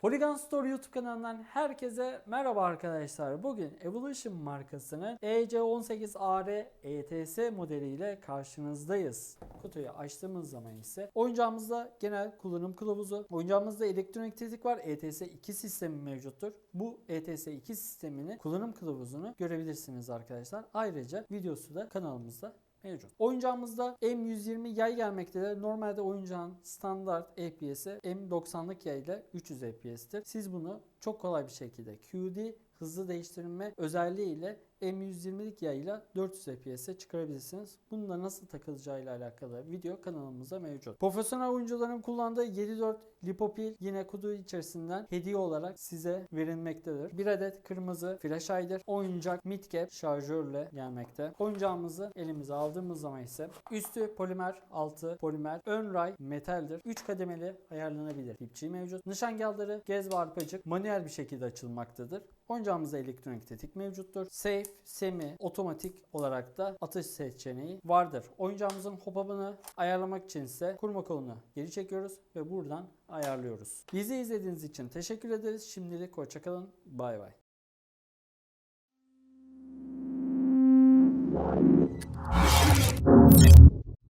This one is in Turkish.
Polygon Store YouTube kanalından herkese merhaba arkadaşlar. Bugün Evolution markasının E EC18AR ETS modeliyle karşınızdayız. Kutuyu açtığımız zaman ise oyuncağımızda genel kullanım kılavuzu, oyuncağımızda elektronik tetik var. ETS 2 sistemi mevcuttur. Bu ETS 2 sisteminin kullanım kılavuzunu görebilirsiniz arkadaşlar. Ayrıca videosu da kanalımızda mevcut. Oyuncağımızda M120 yay gelmektedir. Normalde oyuncağın standart FPS'i M90'lık yay ile 300 FPS'tir. Siz bunu çok kolay bir şekilde QD hızlı değiştirme özelliğiyle M120'lik yayla 400 FPS'e çıkarabilirsiniz. Bununla nasıl takılacağıyla alakalı video kanalımızda mevcut. Profesyonel oyuncuların kullandığı 7.4 lipopil yine kutu içerisinden hediye olarak size verilmektedir. Bir adet kırmızı flash hider, oyuncak mid-cap şarjörle gelmekte. Oyuncağımızı elimize aldığımız zaman ise üstü polimer, altı polimer, ön ray metaldir. 3 kademeli ayarlanabilir. Dipçiği mevcut. Nişangahları gez ve arpacık manuel bir şekilde açılmaktadır. Oyuncağımızda elektronik tetik mevcuttur. Safe, semi, otomatik olarak da atış seçeneği vardır. Oyuncağımızın hop-up'ını ayarlamak için ise kurma kolunu geri çekiyoruz ve buradan ayarlıyoruz. Bizi izlediğiniz için teşekkür ederiz. Şimdilik hoşçakalın. Bay bay.